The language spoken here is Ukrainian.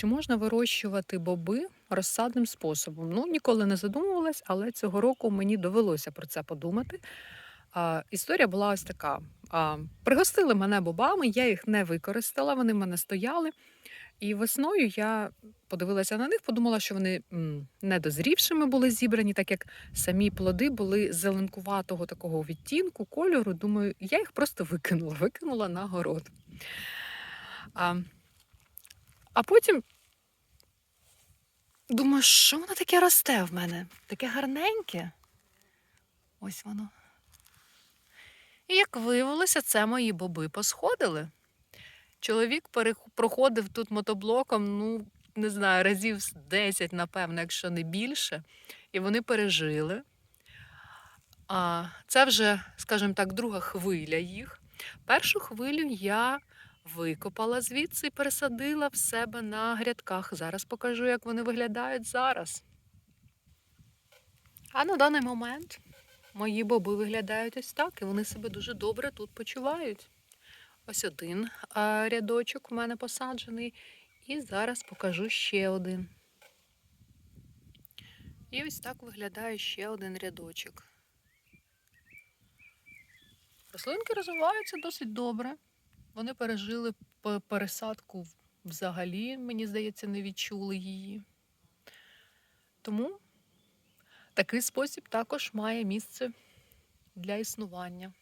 Чи можна вирощувати боби розсадним способом? Ну, ніколи не задумувалась, але цього року мені довелося про це подумати. А, історія була ось така: а, пригостили мене бобами, я їх не використала, вони в мене стояли. І весною я подивилася на них, подумала, що вони недозрівшими були зібрані, так як самі плоди були зеленкуватого такого відтінку, кольору. Думаю, я їх просто викинула, викинула на город. А, а потім думаю, що воно таке росте в мене? Таке гарненьке. Ось воно. І як виявилося, це мої боби посходили. Чоловік проходив тут мотоблоком, ну, не знаю, разів з 10, напевно, якщо не більше. І вони пережили. А це вже, скажімо так, друга хвиля їх. Першу хвилю я викопала звідси і пересадила в себе на грядках. Зараз покажу, як вони виглядають зараз. А на даний момент мої боби виглядають ось так, і вони себе дуже добре тут почувають. Ось один рядочок у мене посаджений. І зараз покажу ще один. І ось так виглядає ще один рядочок. Рослинки розвиваються досить добре. Вони пережили пересадку взагалі, мені здається, не відчули її. Тому такий спосіб також має місце для існування.